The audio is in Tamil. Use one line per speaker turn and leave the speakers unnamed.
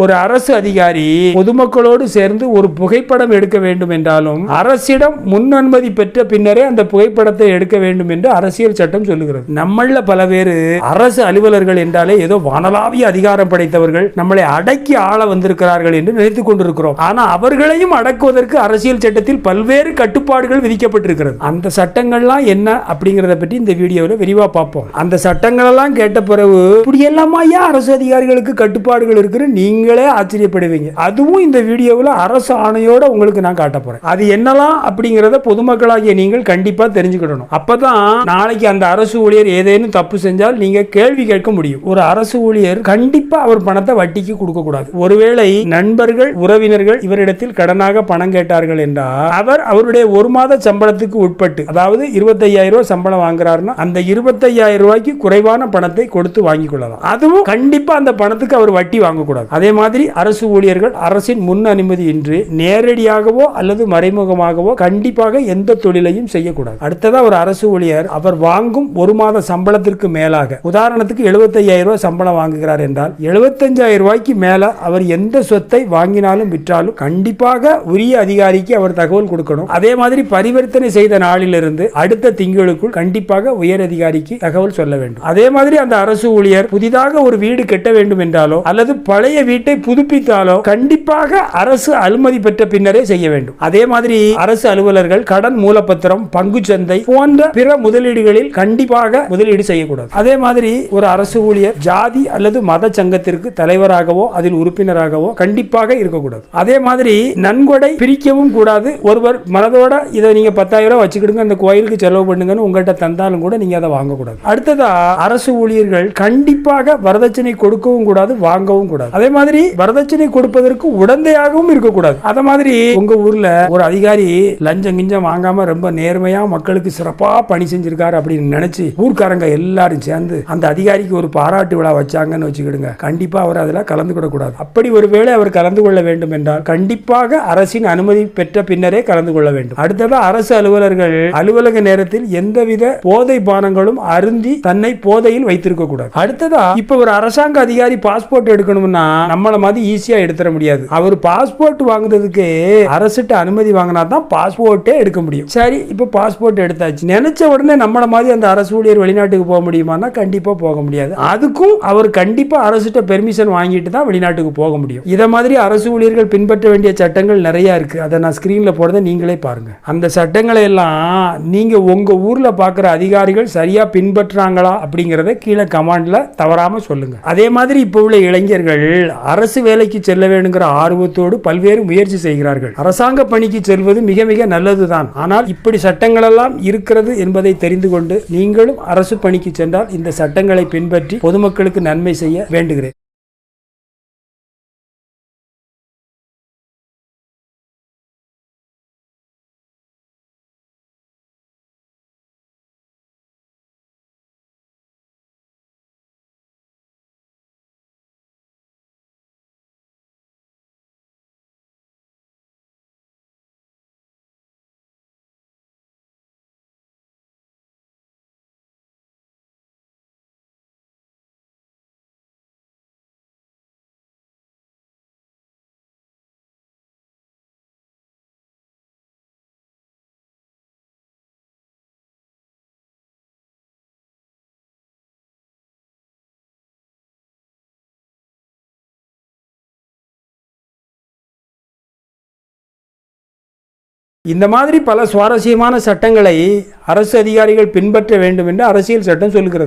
ஒரு அரசு அதிகாரி பொதுமக்களோடு சேர்ந்து ஒரு புகைப்படம் எடுக்க வேண்டும் என்றாலும் அரசிடம் முன் அனுமதி பெற்ற பின்னரே அந்த புகைப்படத்தை எடுக்க வேண்டும் என்று அரசியல் சட்டம் சொல்லுகிறது. நம்மள பல பேர் அரசு அலுவலர்கள் என்றாலே ஏதோ வானலாவிய அதிகாரம் படைத்தவர்கள் நம்மளை அடக்கி ஆள வந்திருக்கிறார்கள் என்று நினைத்துக் கொண்டிருக்கிறோம். ஆனா அவர்களையும் அடக்குவதற்கு அரசியல் சட்டத்தில் பல்வேறு கட்டுப்பாடுகள் விதிக்கப்பட்டிருக்கிறது. அந்த சட்டங்கள்லாம் என்ன அப்படிங்கறத பற்றி இந்த வீடியோவில் விரிவா பார்ப்போம். அந்த சட்டங்கள் எல்லாம் கேட்ட பிறகு இப்படி எல்லாமா ஏன் அரசு அதிகாரிகளுக்கு கட்டுப்பாடுகள் இருக்கு நீங்களே ஆச்சரியப்படுவீங்க. அதுவும் இந்த வீடியோவில் அரசு ஆணையோட உங்களுக்கு நான் காட்ட போறேன். அது என்னலாம் அப்படிங்கறத பொதுமக்களாகிய நீங்கள் கண்டிப்பா தெரிஞ்சுக்கிடணும். அப்பதான் நாளைக்கு அந்த அரசு ஊழியர் ஏதேனும் தப்பு செஞ்சால் நீங்க கேள்வி கேட்க முடியும். ஒரு அரசு ஊழியர் கண்டிப்பா அவர் பணத்தை வட்டிக்கு கொடுக்க கூடாது ஒருவேளை நண்பர்கள் உறவினர்கள் இவரிடத்தில் கடனாக பணம் கேட்டார்கள் என்றால் அவர் அவருடைய ஒரு மாத சம்பளத்துக்கு உட்பட்டு அதாவது இருபத்தையாயிரம் ரூபாய் சம்பளம் வாங்குறாருன்னா அந்த இருபத்தையாயிரம் ரூபாய்க்கு குறைவான பணத்தை கொடுத்து வாங்கிக் கொள்ளலாம். அதுவும் கண்டிப்பா அந்த பணத்துக்கு அவர் வட்டி வாங்கக்கூடாது. அதே மாதிரி அரசு ஊழியர்கள் அரசின் முன் அனுமதி இன்று நேரடியாகவோ அல்லது மறைமுகமாகவோ கண்டிப்பாக எந்த தொழிலையும் செய்யக்கூடாது. அடுத்ததா ஒரு அரசு ஊழியர் அவர் வாங்கும் ஒரு மாத சம்பளத்திற்கு மேலாக உதாரணத்துக்கு 75000 ரூபாய் சம்பளம் வாங்குகிறார் என்றால் 75000 ரூபாய்க்கு மேல அவர் எந்த சொத்தை வாங்கினாலும் விற்றாலும் கண்டிப்பாக உரிய அதிகாரிக்கு அவர் தகவல் கொடுக்கணும். அதே மாதிரி பரிவர்த்தனை செய்த நாளிலிருந்து அடுத்த திங்களுக்குள் கண்டிப்பாக உயர் அதிகாரிக்கு தகவல் சொல்ல வேண்டும். அதே மாதிரி அந்த அரசு ஊழியர் புதிதாக ஒரு வீடு கட்ட வேண்டும் என்றாலோ அல்லது பழைய வீட்டை புதுப்பித்தாலோ கண்டிப்பாக அரசு அனுமதி பெற்ற பின்னரே செய்ய வேண்டும். அதே மாதிரி அரசு அலுவலர்கள் கடன் மூலப்பத்திரம் பங்குச்சந்தை போன்ற பிற முதலீடுகளில் கண்டிப்பாக முதலீடு செய்யக்கூடாது. அதே மாதிரி ஒரு அரசு ஊழியர் ஜாதி அல்லது மத சங்கத்திற்கு தலைவராகவோ அதில் உறுப்பினராகவோ கண்டிப்பாக இருக்கக்கூடாது. அதே மாதிரி நன்கொடை பிரிக்கவும் கூடாது. ஒருவர் மனதோட இதை நீங்க பத்தாயிரம் ரூபாய் வச்சுக்கிடுங்க அந்த கோயிலுக்கு செலவு பண்ணுங்கன்னு உங்கள்கிட்ட தந்தாலும் கூட நீங்க அதை வாங்கக்கூடாது. அடுத்ததா அரசு ஊழியர்கள் கண்டிப்பாக வரதட்சணை கொடுக்கவும் கூடாது வாங்கவும் கூடாது. அதே மாதிரி வரதட்சணை கொடுப்பதற்கு உடந்தையாகவும் இருக்கக்கூடாது. அத மாதிரி உங்க ஊர்ல ஒரு அதிகாரி லஞ்சம் கிஞ்சம் வாங்காம ரொம்ப நேர்மையா மக்களுக்கு சிறப்பா பணி செஞ்சிருக்காரு அப்படின்னு நினைச்சு ஊர்க்காரங்க எல்லாரும் சேர்ந்து அந்த அதிகாரிக்கு ஒரு பாராட்டு விழா வச்சாங்கன்னு வச்சுக்கிடுங்க. கண்டிப்பா அவர் அதில் கலந்து கூடாது அப்படி ஒருவேளை அவர் கலந்து கொள்ள வேண்டும் என்றால் கண்டிப்பாக அரசின் அனுமதி பெற்ற பின்னரே கலந்து கொள்ள வேண்டும். அடுத்ததா அரசு அலுவலர்கள் அலுவலக நேரத்தில் எந்தவித போதை பானங்களும் அருந்தி தன்னை போதையில் வைத்திருக்க கூடாது அடுத்ததா இப்ப ஒரு அரசாங்க அதிகாரி பாஸ்போர்ட் எடுக்கணும்னா நம்மளை மாதிரி ஈஸியா எடுத்துட முடியாது. அவர் பாஸ்போர்ட் வாங்குறதுக்கு அரசுட்டு அனுமதி வாங்கினா தான் பாஸ்போர்ட்டே எடுக்க முடியும். சரி இப்ப பாஸ்போர்ட் எடுத்தாச்சு. நினைச்ச உடனே நம்மள மாதிரி அந்த அரசு ஊழியர் வெளிநாட்டுக்கு போக முடியுமானா கண்டிப்பா போக முடியாது. அதுக்கும் அவர் கண்டிப்பா அரசுட்ட பெர்மிஷன் வாங்கிட்டு தான் வெளிநாட்டுக்கு போக முடியும். இத மாதிரி அரசு ஊழியர்கள் பின்பற்ற வேண்டிய சட்டங்கள் நிறைய இருக்கு. அதை நான் ஸ்கிரீன்ல போடுறத நீங்களே பாருங்க. அந்த சட்டங்களை எல்லாம் நீங்க உங்க ஊர்ல பாக்குற அதிகாரிகள் சரியா பின்பற்றாங்களா அப்படிங்கறத கீழே கமாண்ட்ல தவறாம சொல்லுங்க. அதே மாதிரி இப்போ உள்ள இளைஞர்கள் அரசு வேலைக்கு செல்ல வேணுங்கிற ஆர்வத்தோடு பல்வேறு முயற்சி செய்கிறார்கள். அரசாங்க பணிக்கு செல்வது மிக மிக நல்லதுதான். ஆனால் இப்படி சட்டங்கள் எல்லாம் இருக்கிறது என்பதை தெரிந்து கொண்டு நீங்களும் அரசு பணிக்கு சென்றால் இந்த சட்டங்களை பின்பற்றி பொதுமக்களுக்கு நன்மை செய்ய வேண்டுகிறேன். இந்த மாதிரி பல சுவாரஸ்யமான சட்டங்களை அரசு அதிகாரிகள் பின்பற்ற வேண்டும் என்று அரசியல் சட்டம் சொல்கிறது